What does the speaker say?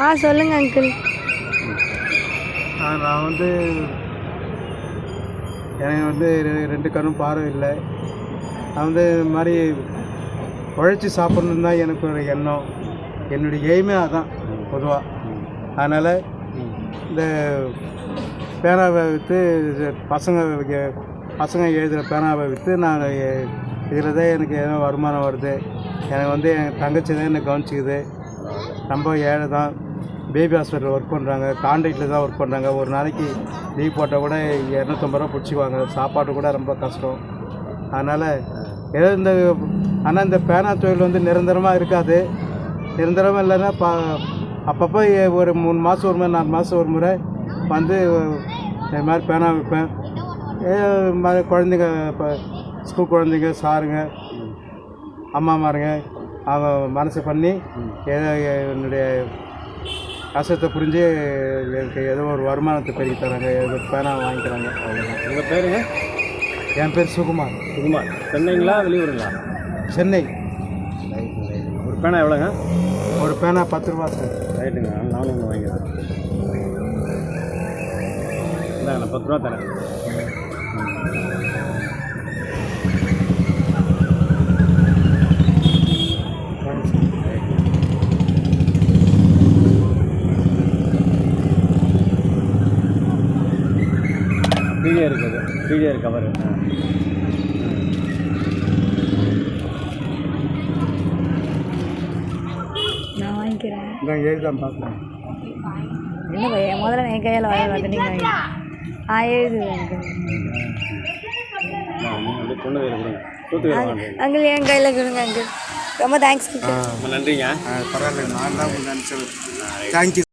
ஆ சொல்லுங்க அங்கிள் நான் வந்து எனக்கு வந்து ரெ- ரெண்டு கண்ணும் பார்வை இல்லை. நான் வந்து இது மாதிரி உழைச்சி சாப்பிட்ணுன்னு தான் எனக்கு ஒரு எண்ணம். என்னுடைய எய்மே அதான் பொதுவாக அதனால் இந்த பேனாவை விற்று பசங்க பசங்க எழுதுகிற பேனாவை விற்று நான் இதில் தான் எனக்கு ஏதோ வருமானம் வருது. எனக்கு வந்து என் தங்கச்சி தான் என்னை கவனிச்சிக்குது. ரொம்ப ஏழை தான் பேபி ஹாஸ்பிட்டல் ஒர்க் பண்ணுறாங்க கான்ட்ராக்டில் தான் ஒர்க் பண்ணுறாங்க ஒரு நாளைக்கு லீவ் போட்டால் கூட இரநூத்தம்பது ரூபா பிடிச்சிக்குவாங்க. சாப்பாடு கூட ரொம்ப கஷ்டம். அதனால் ஏதோ இந்த ஆனால் இந்த பேனா தொழில் வந்து நிரந்தரமாக இருக்காது. நிரந்தரமாக இல்லைன்னா பா அப்பப்போ ஒரு மூணு மாதம் ஒரு முறை நாலு மாதம் ஒரு முறை வந்து இது மாதிரி பேனா இது மாதிரி குழந்தைங்க இப்போ ஸ்கூல் குழந்தைங்க சாருங்க அம்மாமாருங்க அவங்க மனசு பண்ணி ஏதோ என்னுடைய கஷ்டத்தை புரிஞ்சு எனக்கு ஏதோ ஒரு வருமானத்தை பெருக்கி தராங்க ஏதோ பேனா வாங்கிக்கிறாங்க. அவ்வளோதான் உங்கள் பேருங்க? என் பேர் சுகுமார். சுகுமார். சென்னைங்களா வெளியூருங்களா? சென்னை. ஒரு பேனா எவ்வளோங்க? ஒரு பேனா பத்து ரூபா சார். ரைட்டுங்க நானும் ஒன்று வாங்கிக்கிறேன். இந்தாங்க நான் பத்து ரூபா தரேன். கீழே இருக்குது. கீழே கவர் நான் வாங்கிக்கிறேன். இந்த எழுதாம பார்க்கலாம் என்ன பையன் முதல்ல என் கையால் வாங்கி வந்து நீங்கள் வாங்கி ஆ எழுது அங்கிள் என் கையில் கொடுங்க அங்கிள். ரொம்ப தேங்க்ஸ் நன்றிங்க. பரவாயில்ல நான் தான் நினச்சது தேங்க்யூ